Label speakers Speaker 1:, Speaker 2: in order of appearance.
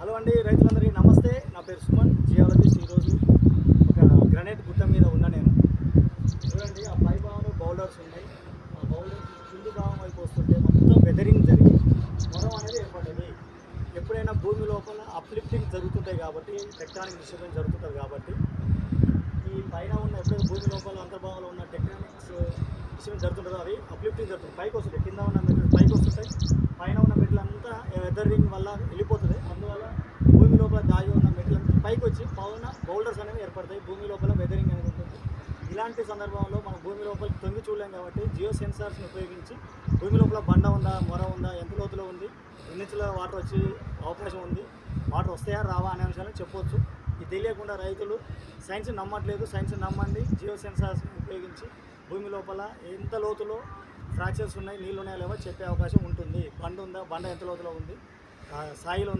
Speaker 1: Hello అండి రైతులందరికీ నమస్తే. నా పేరు సుమన్ జియాలజిస్ట్ ఈరోజు ఒక గ్రనైట్ గుట్ట మీద ఉన్నా నేను. చూడండి ఆ పై భాగంలో బౌలర్స్ ఉన్నాయి. ఆ బౌలర్స్ కింది భాగం వైపు వస్తుంటే మొత్తం వెదరింగ్ జరిగి మొరం అనేది ఏర్పడ్డది ఎప్పుడైనా భూమి లోపల అప్లిఫ్టింగ్ జరుగుతుంటాయి కాబట్టి టెక్టానిక్ డిస్టర్బెన్స్ జరుగుతుంటుంది కాబట్టి ఈ పైన ఉన్న ఎప్పుడైతే భూమి లోపల అంతర్భాగంలో ఉన్న టెక్టానిక్స్ డిస్టర్బెన్స్ జరుగుతుంటుందో అవి అప్లిఫ్టింగ్ జరుగుతుంది పైకి వస్తుంటాయి. కింద ఉన్న మెట్లు పైకి వస్తుంటాయి. పైన ఉన్న మెట్లు అంతా వెదరింగ్ వల్ల వెళ్ళిపోతుంది అందువల్ల భూమి లోపల దాగి ఉన్న మెటీరియల్ అంతా పైకి వచ్చి పైన బౌల్డర్స్ అనేవి ఏర్పడతాయి. భూమి లోపల వెదరింగ్ అనేది ఉంటుంది. ఇలాంటి సందర్భంలో మనం భూమి లోపల తొంగి చూడలేం కాబట్టి జియో సెన్సార్స్ని ఉపయోగించి భూమి లోపల బండ ఉందా మొర ఉందా ఎంత లోతులో ఉంది ఎన్ని వాటర్ వచ్చి అవకాశం ఉంది వాటర్ వస్తాయా రావా అనే అంశాలను చెప్పొచ్చు. ఇది తెలియకుండా రైతులు సైన్స్ నమ్మట్లేదు. సైన్స్ నమ్మండి. జియో సెన్సార్స్ని ఉపయోగించి భూమి లోపల ఎంత లోతులో ఫ్రాక్చర్స్ ఉన్నాయి నీళ్ళు ఉన్నాయా లేవో చెప్పే అవకాశం ఉంటుంది. బండ ఉందా బండ ఎంత లోతులో ఉంది ఆ, సాయిలో